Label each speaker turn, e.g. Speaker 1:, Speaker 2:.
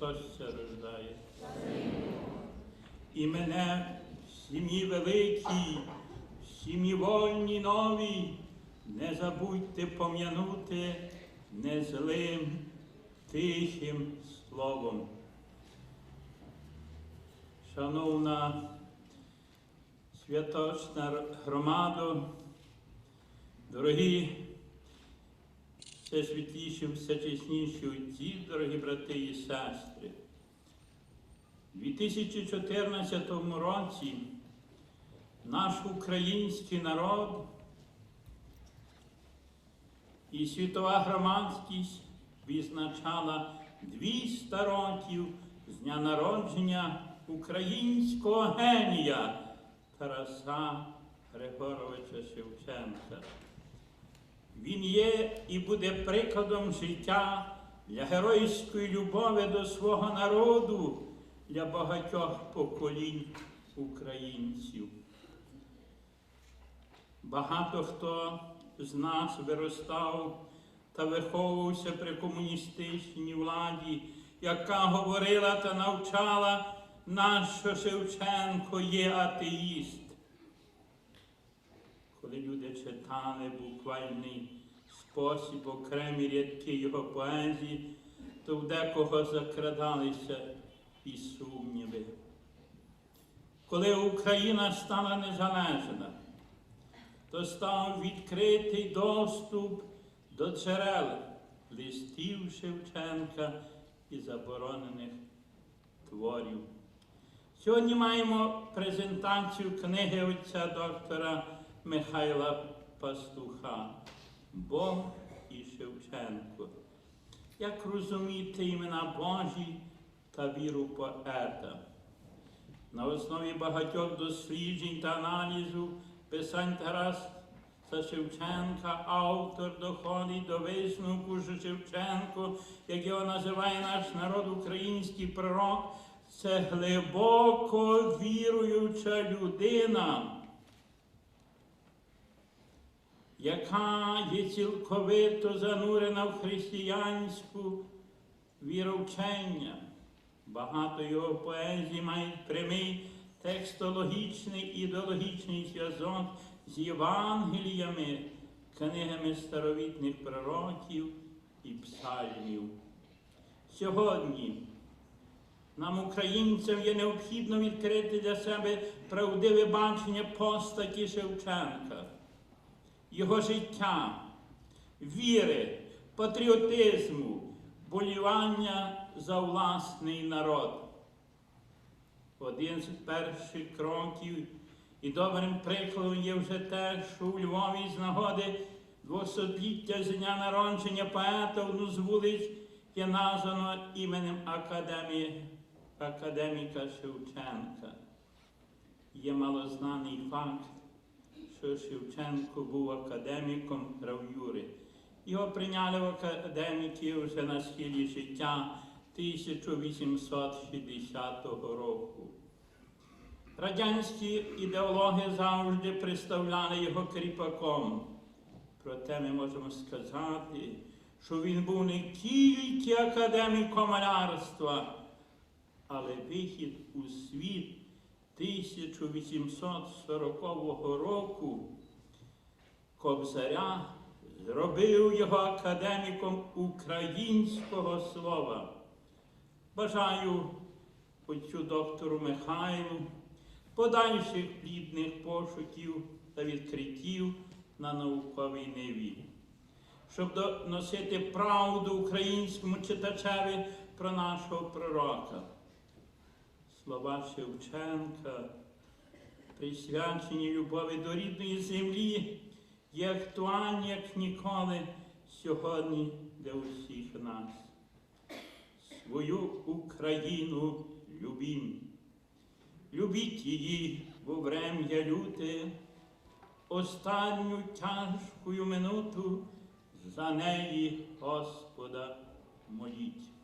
Speaker 1: Христос ся рождає. І мене в сім'ї великій, в сім'ї вольній новій, не забудьте пом'янути незлим, тихим словом. Шановна святочна громадо, дорогі все світліші, все чесніші отці, дорогі брати і сестри. У 2014 році наш український народ і світова громадськість відзначала 200 років з дня народження українського генія Тараса Григоровича Шевченка. Він є і буде прикладом життя для геройської любові до свого народу, для багатьох поколінь українців. Багато хто з нас виростав та виховувався при комуністичній владі, яка говорила та навчала нас, що Шевченко є атеїст. Коли люди читали буквальний спосіб окремі рядки його поезії, то в декого закрадалися і сумніви. Коли Україна стала незалежна, то став відкритий доступ до джерел листів Шевченка і заборонених творів. Сьогодні маємо презентацію книги отця доктора Михайла Пастуха Бог і Шевченко. Як розуміти імена Божі та віру поета? На основі багатьох досліджень та аналізу писань Тараса Шевченка автор доходить до висновку, що Шевченко, як його називає наш народ український пророк, це глибоко віруюча людина, яка є цілковито занурена в християнську віровчення. Багато його поезій мають прямий текстологічний ідеологічний зв'язок з Євангеліями, книгами старовітних пророків і псальмів. Сьогодні нам, українцям, є необхідно відкрити для себе правдиве бачення постаті Шевченка, його життя, віри, патріотизму, болівання за власний народ. Один з перших кроків і добрим прикладом є вже те, що у Львові з нагоди двосотліття з дня народження поета одну з вулиць є названо іменем Академії, академіка Шевченка. Є малознаний факт, що Шевченко був академіком гравюри. Його прийняли в академіки вже на схилі життя 1860 року. Радянські ідеологи завжди представляли його кріпаком. Проте ми можемо сказати, що він був не тільки академіком малярства, але вихід у світ 1840 року Кобзаря зробив його академіком українського слова. Бажаю отцю доктору Михайлу подальших плідних пошуків та відкриттів на науковій ниві, щоб доносити правду українському читачеві про нашого пророка. Слова Шевченка, присвячені любові до рідної землі, є актуальні, як ніколи, сьогодні для усіх нас. Свою Україну любім. Любіть її во врем'я люте, останню тяжкую минуту за неї Господа моліть.